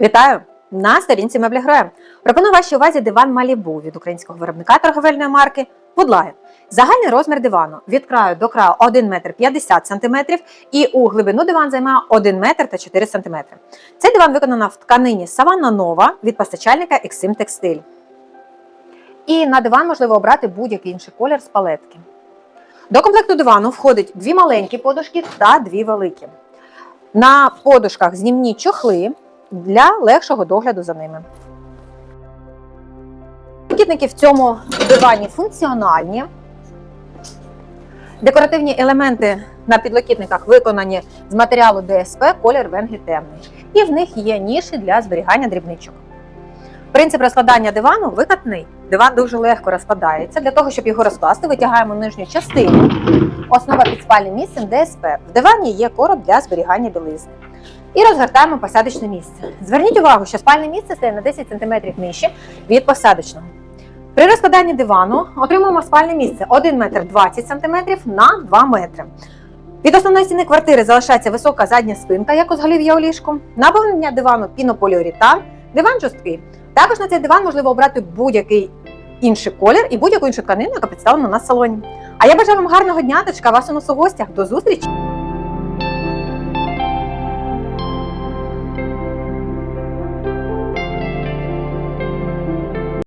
Вітаю! На сторінці меблі Героя. Пропоную вашій увазі диван Малібу від українського виробника торговельної марки Woodline. Загальний розмір дивану від краю до краю 1 метр 50 см і у глибину диван займає 1 метр та 4 см. Цей диван виконано в тканині Саванна Нова від постачальника Exim Textile. І на диван можливо обрати будь-який інший колір з палетки. До комплекту дивану входить дві маленькі подушки та дві великі. На подушках знімні чохли для легшого догляду за ними. Підлокітники в цьому дивані функціональні. Декоративні елементи на підлокітниках виконані з матеріалу ДСП, колір венги темний. І в них є ніші для зберігання дрібничок. Принцип розкладання дивану викатний. Диван дуже легко розкладається. Для того, щоб його розкласти, витягаємо нижню частину. Основа під спальним місцем ДСП. В дивані є короб для зберігання білизни. І розгортаємо посадочне місце. Зверніть увагу, що спальне місце стає на 10 см нижче від посадочного. При розкладанні дивану отримуємо спальне місце 1 метр 20 см на 2 метри. Від основної стіни квартири залишається висока задня спинка, як у зголів'я у ліжку. Наповнення дивану пінополіуретан, диван жорсткий. Також на цей диван можливо обрати будь-який інший колір і будь-яку іншу тканину, яка представлена на салоні. А я бажаю вам гарного дня та чекаю вас у нас у гостях. До зустрічі!